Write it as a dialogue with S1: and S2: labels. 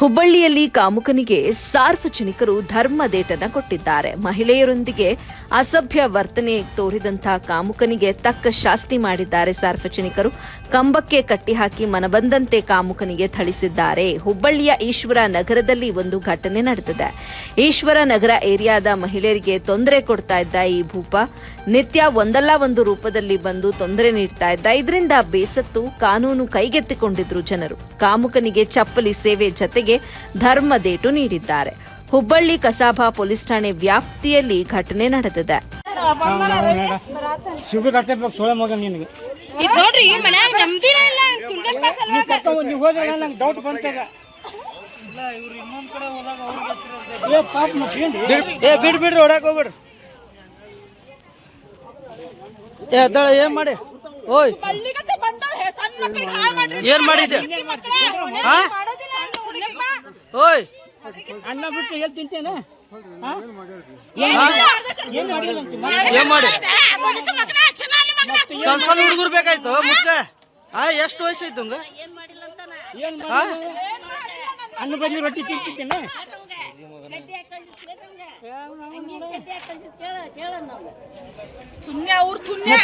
S1: ಹುಬ್ಬಳ್ಳಿಯಲ್ಲಿ ಕಾಮುಕನಿಗೆ ಸಾರ್ವಜನಿಕರು ಧರ್ಮದೇಟನ ಕೊಟ್ಟಿದ್ದಾರೆ. ಮಹಿಳೆಯರೊಂದಿಗೆ ಅಸಭ್ಯ ವರ್ತನೆ ತೋರಿದಂತಹ ಕಾಮುಕನಿಗೆ ತಕ್ಕ ಶಾಸ್ತಿ ಮಾಡಿದ್ದಾರೆ ಸಾರ್ವಜನಿಕರು. ಕಂಬಕ್ಕೆ ಕಟ್ಟಿಹಾಕಿ ಮನಬಂದಂತೆ ಕಾಮುಕನಿಗೆ ಥಳಿಸಿದ್ದಾರೆ. ಹುಬ್ಬಳ್ಳಿಯ ಈಶ್ವರ ನಗರದಲ್ಲಿ ಒಂದು ಘಟನೆ ನಡೆದಿದೆ. ಈಶ್ವರ ನಗರ ಏರಿಯಾದ ಮಹಿಳೆಯರಿಗೆ ತೊಂದರೆ ಕೊಡ್ತಾ ಇದ್ದ ಈ ಭೂಪ ನಿತ್ಯ ಒಂದಲ್ಲ ಒಂದು ರೂಪದಲ್ಲಿ ಬಂದು ತೊಂದರೆ ನೀಡ್ತಾ ಇದ್ದ. ಇದರಿಂದ ಬೇಸತ್ತು ಕಾನೂನು ಕೈಗೆತ್ತಿಕೊಂಡಿದ್ರು ಜನರು. ಕಾಮುಕನಿಗೆ ಚಪ್ಪಲಿ ಸೇವೆ ಜತೆಗೆ ಧರ್ಮದೇಟು ನೀಡಿದ್ದಾರೆ. ಹುಬ್ಬಳ್ಳಿ ಕಸಾಬಾ ಪೊಲೀಸ್ ಠಾಣೆ ವ್ಯಾಪ್ತಿಯಲ್ಲಿ ಘಟನೆ ನಡೆದಿದೆ.
S2: ಏನ್? ಮಾಡಿ? ಓಯ್. ಏನ್ ಮಾಡಿದ್ದೆ? ಓಯ್.
S3: ಅನ್ನ ಬಿಟ್ಟು ಎಲ್ಲಿ ತಿಂತೇನೆ
S2: ಏನ್ ಮಾಡಿ? ಸಣ್ಣ ಸಣ್ಣ ಹುಡುಗರು ಬೇಕಾಯ್ತು ಮುಕ್ಕ ಆ ಎಷ್ಟು ವಯಸ್ಸು ಐತು ಹಂಗ
S3: ಅನ್ನ ಬಂದಿ ರೊಟ್ಟಿ ತಿಂತಿದ್ದೇನೆ.
S4: ಸುಮ್ಮನೆ ಅವ್ರು.
S3: ಸುಮ್ಮನೆ